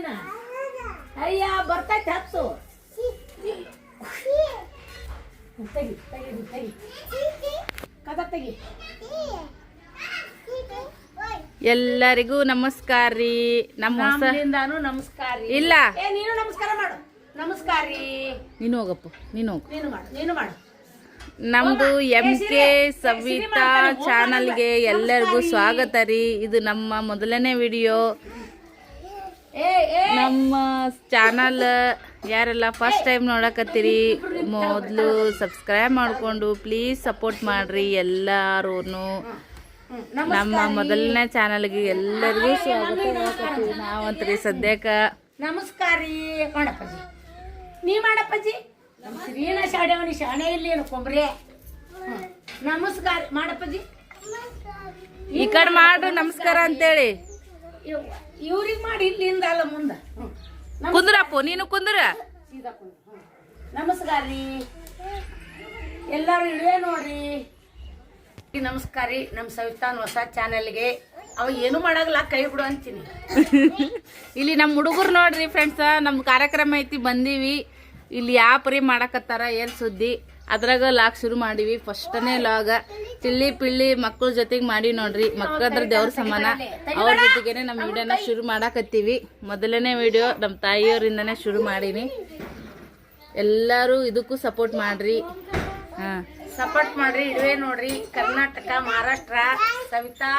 ನೀನು? ಅಯ್ಯ ಬರ್ತೈತೆ ಹತ್ತು. ತೆಗಿ ತೆಗಿ ತೆಗಿ. ಕದ ತೆಗಿ. ಎಲ್ಲರಿಗೂ ನಮಸ್ಕಾರ ರೀ. ನಮ್ಮ ನಮಸ್ಕಾರ ರೀ. ಇಲ್ಲ. ಏ ನೀನು ನಮಸ್ಕಾರ ಮಾಡು. ನಮಸ್ಕಾರ ರೀ. ನೀನು ಹೋಗಪ್ಪ ನೀನು ಹೋಗು. ನೀನು ಮಾಡು ನೀನು ಮಾಡು. ನಮ್ದು ಎಂ ಕೆ ಸವಿತಾ ಚಾನಲ್ಗೆ ಎಲ್ಲರಿಗೂ ಸ್ವಾಗತ ರೀ. ಇದು ನಮ್ಮ ಮೊದಲನೇ ವಿಡಿಯೋ ನಮ್ಮ ಚಾನಲ್ ಯಾರೆಲ್ಲ ಫಸ್ಟ್ ಟೈಮ್ ನೋಡಕತ್ತೀರಿ ಮೊದಲು ಸಬ್ಸ್ಕ್ರೈಬ್ ಮಾಡಿಕೊಂಡು ಪ್ಲೀಸ್ ಸಪೋರ್ಟ್ ಮಾಡ್ರಿ ಎಲ್ಲರೂ ನಮ್ಮ ಮೊದಲನೇ ಚಾನಲ್ಗೆ ಎಲ್ಲರಿಗೂ ಸ್ವಾಗತ ಹೇಳಕತ್ತೀವಿ ನಾವಂತ್ರಿ ಸದ್ಯಕ್ಕೆ. ನಮಸ್ಕಾರ. ರೀ ಮಾಡಪ್ಪಜ್ಜಿ ನೀ ಮಾಡಪ್ಪಜಿ? ಶಾಣೆವನಿ ಶಾಣೆ ಇಲ್ಲಿ ಕೊಂಬ್ರೆ? ನಮಸ್ಕಾರ. ಮಾಡಪ್ಪಜಿ? ಈ ಕಡೆ ಮಾಡ್ರಿ ನಮಸ್ಕಾರ ಅಂತೇಳಿ. ಇವ್ರಿಗೆ ಮಾಡಿ ಇಲ್ಲಿಂದ ಅಲ್ಲ ಮುಂದ. ಕುಂದ್ರಪ್ಪ ನೀನು ಕುಂದ್ರ? ಸೀದಾ ಕುಂದ್ರು. ಹ್ಮ್. ನಮಸ್ಕಾರ ರೀ. ಎಲ್ಲರೂ ಇಳಿಯ ನೋಡ್ರಿ. ನಮಸ್ಕಾರ ರೀ. ನಮ್ಮ ಸವಿತಾನ್ ಹೊಸ ಚಾನೆಲ್ಗೆ ಅವ ಏನು ಮಾಡಾಗಲ್ಲ ಕೈ ಬಿಡು ಅಂತೀನಿ. ಇಲ್ಲಿ ನಮ್ಮ ಹುಡುಗರು ನೋಡ್ರಿ ಫ್ರೆಂಡ್ಸ್ ನಮ್ಮ ಕಾರ್ಯಕ್ರಮ ಐತಿ ಬಂದೀವಿ. ಇಲ್ಲಿ ಯಾವ ಪರಿ ಮಾಡಕತ್ತಾರ ಏನು ಸುದ್ದಿ? ಅದ್ರಾಗ ಲಾಗ್ ಶುರು ಮಾಡಿವಿ. ಫಸ್ಟನೇ ಲಾಗ ಚಿಲ್ಲಿ ಪಿಳ್ಳಿ ಮಕ್ಕಳ ಜೊತೆಗೆ ಮಾಡಿ ನೋಡ್ರಿ. ಮಕ್ಕಳದ್ರ ದೇವ್ರ ಸಮಾನ. ಅವ್ರ ಜೊತೆಗೇನೆ ನಮ್ಮ ವಿಡಿಯೋನ ಶುರು ಮಾಡಾಕತ್ತೀವಿ. ಮೊದಲನೇ ವಿಡಿಯೋ ನಮ್ಮ ತಾಯಿಯವರಿಂದನೇ ಶುರು ಮಾಡೀನಿ. ಎಲ್ಲರೂ ಇದಕ್ಕೂ ಸಪೋರ್ಟ್ ಮಾಡ್ರಿ. ಹಾ. ಸಪೋರ್ಟ್ ಮಾಡ್ರಿ ಇಡುವೆ ನೋಡ್ರಿ. Karnataka Maharashtra Savita.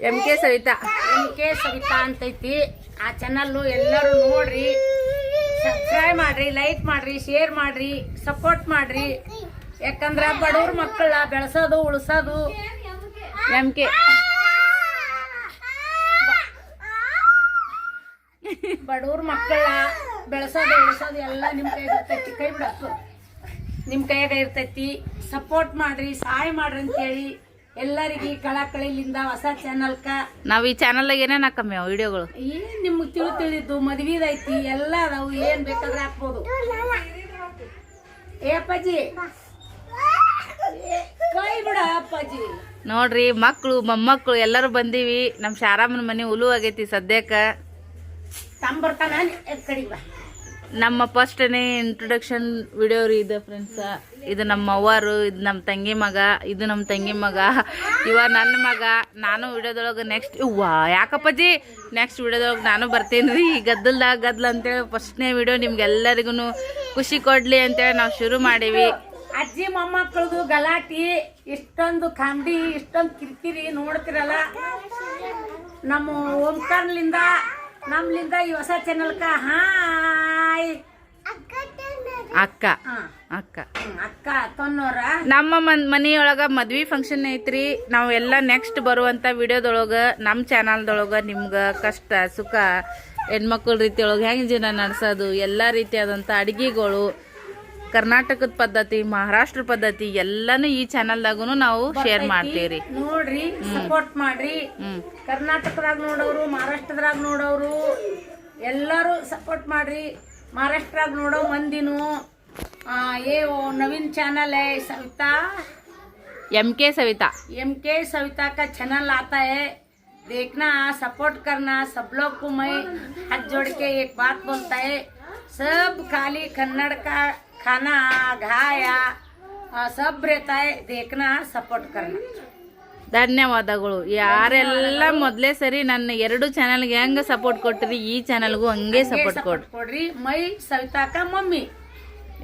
M K Savita. M K Savita ಅಂತೈತಿ. ಆ ಚಾನಲ್ಲು ಎಲ್ಲರೂ ನೋಡ್ರಿ. ಸಬ್ಸ್ಕ್ರೈಬ್ ಮಾಡ್ರಿ ಲೈಕ್ ಮಾಡ್ರಿ ಶೇರ್ ಮಾಡ್ರಿ ಸಪೋರ್ಟ್ ಮಾಡ್ರಿ. ಯಾಕಂದ್ರೆ ಬಡವ್ರ ಮಕ್ಕಳ ಬೆಳೆಸೋದು, ಉಳಿಸೋದು. ಎಂ ಕೆ ಬಡವ್ರ ಮಕ್ಕಳ ಬೆಳೆಸೋದು, ಉಳಿಸೋದು ಎಲ್ಲ ನಿಮ್ಮ ಕೈಗೆ ಇರ್ತೈತಿ. ಕೈ ಬಿಡಕ್ಕು ನಿಮ್ಮ ಕೈಯಾಗ ಇರ್ತೈತಿ. ಸಪೋರ್ಟ್ ಮಾಡ್ರಿ, ಸಹಾಯ ಮಾಡ್ರಿ ಅಂತೇಳಿ. ಎಲ್ಲರಿಗೆ ಕಳಕಳಿಲಿಂದ ಹೊಸ ಚಾನಲ್ಕ ನಾವ್ ಈ ಚಾನಲ್ ಏನೇನ್ ಹಾಕಮ್ಮೆ ವಿಡಿಯೋಗಳು? ಏನ್ ನಿಮ್ಗೆ ತಿಳಿ ತಿಳಿದು ಮದ್ವಿದೈತಿ ಎಲ್ಲ ಅದಾವು ಏನ್ ಬೇಕಾದ್ರೆ ಹಾಕ್ಬೋದು. ಏ ಅಪ್ಪಾಜಿ. ಕೈ ಬಿಡ ಅಪ್ಪಾಜಿ. ನೋಡ್ರಿ ಮಕ್ಕಳು ಮೊಮ್ಮಕ್ಕಳು ಎಲ್ಲರೂ ಬಂದೀವಿ. ನಮ್ಮ ಶಾರಮ್ಮನ ಮನೆ ಉಲು ಆಗೈತಿ ಸದ್ಯಕ್ಕೆ. ತಂಬರ್ತಾನ ಕಡಿಗೆ ಬಾ. ನಮ್ಮ ಫಸ್ಟ್ನೇ ಇಂಟ್ರೊಡಕ್ಷನ್ ವಿಡಿಯೋ ರೀ ಇದು ಫ್ರೆಂಡ್ಸ ಇದು ನಮ್ಮ ಅವ್ವರು, ಇದು ನಮ್ಮ ತಂಗಿ ಮಗ, ಇದು ನಮ್ಮ ತಂಗಿ ಮಗ, ಇವ ನನ್ನ ಮಗ. ನಾನು ವಿಡಿಯೋದೊಳಗೆ ನೆಕ್ಸ್ಟ್ ಇವ್ವಾ ಯಾಕಪ್ಪಾಜಿ? ನೆಕ್ಸ್ಟ್ ವಿಡಿಯೋದೊಳಗೆ ನಾನು ಬರ್ತೀನಿ ರೀ. ಗದ್ದಲ್ದಾಗ ಗದ್ದಲ ಅಂತೇಳಿ ಫಸ್ಟ್ನೇ ವಿಡಿಯೋ ನಿಮ್ಗೆಲ್ಲರಿಗೂ ಖುಷಿ ಕೊಡಲಿ ಅಂತೇಳಿ ನಾವು ಶುರು ಮಾಡೀವಿ. ಅಜ್ಜಿ ಮೊಮ್ಮಕ್ಕಳದು ಗಲಾಟಿ, ಇಷ್ಟೊಂದು ಕಾಮಿಡಿ, ಇಷ್ಟೊಂದು ಕಿರಿಕಿರಿ ನೋಡ್ತಿರಲ್ಲ. ನಮ್ಮ ಓಂಕಾರ್ಲಿಂದ ನಮ್ಲಿಂದ ಈ ಹೊಸ ಚಾನಲ್ಕ ಹಾಯ್ ಅಕ್ಕ. ಅಕ್ಕ. ಅಕ್ಕ ತೊನ್ನೋರ? ನಮ್ಮ ಮನ್ ಮನೆಯೊಳಗ ಮದ್ವಿ ಫಂಕ್ಷನ್ ಐತ್ರಿ. ನಾವು ಎಲ್ಲ ನೆಕ್ಸ್ಟ್ ಬರುವಂತ ವಿಡಿಯೋದೊಳಗ ನಮ್ಮ ಚಾನಲ್ದೊಳಗ ನಿಮ್ಗ ಕಷ್ಟ ಸುಖ ಹೆಣ್ಮಕ್ಳ ರೀತಿಯೊಳಗೆ ಹೆಂಗೆ ಜೀವನ ನಡೆಸೋದು ಎಲ್ಲ ರೀತಿಯಾದಂಥ ಅಡಿಗೆಗಳು ಕರ್ನಾಟಕದ ಪದ್ಧತಿ ಮಹಾರಾಷ್ಟ್ರ ಪದ್ಧತಿ ಎಲ್ಲಾನು ಈ ಚಾನಲ್ದಾಗೂ ನಾವು ಶೇರ್ ಮಾಡ್ತೀವಿ ನೋಡ್ರಿ ಸಪೋರ್ಟ್ ಮಾಡ್ರಿ. ಕರ್ನಾಟಕದಾಗ ನೋಡೋರು ಮಹಾರಾಷ್ಟ್ರದಾಗ ನೋಡೋರು ಎಲ್ಲರೂ ಸಪೋರ್ಟ್ ಮಾಡ್ರಿ. महाराष्ट्रात ನೋಡೋ ಮಂದಿನು ಆ, ये वो नवीन चैनल है Savita M K Savita M K Savita का चैनल आता है देखना सपोर्ट करना सब लोग को मैं हाथ जोड़ के एक बात बोलता है सब खाली कन्नड़ का खाना घाया आ, सब रहता है देखना सपोर्ट करना ಧನ್ಯವಾದಗಳು. ಯಾರೆಲ್ಲ ಮೊದಲೇ ಸರಿ ನನ್ನ ಎರಡು ಚಾನಲ್ಗೆ ಹೆಂಗ ಸಪೋರ್ಟ್ ಕೊಟ್ಟಿರಿ ಈ ಚಾನಲ್ಗೂ ಹಂಗೆ ಸಪೋರ್ಟ್ ಕೊಡ್ರಿ. ಮೈ ಸವಿತಾಕ ಮಮ್ಮಿ.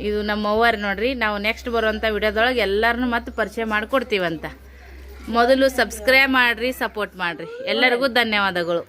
ಇದು ನಮ್ಮ ಅವ್ವಾರ ನೋಡ್ರಿ ನಾವು ನೆಕ್ಸ್ಟ್ ಬರುವಂಥ ವಿಡಿಯೋದೊಳಗೆ ಎಲ್ಲರನ್ನು ಮತ್ತೆ ಪರಿಚಯ ಮಾಡಿಕೊಡ್ತೀವಂತ. ಮೊದಲು ಸಬ್ಸ್ಕ್ರೈಬ್ ಮಾಡ್ರಿ ಸಪೋರ್ಟ್ ಮಾಡ್ರಿ. ಎಲ್ಲರಿಗೂ ಧನ್ಯವಾದಗಳು.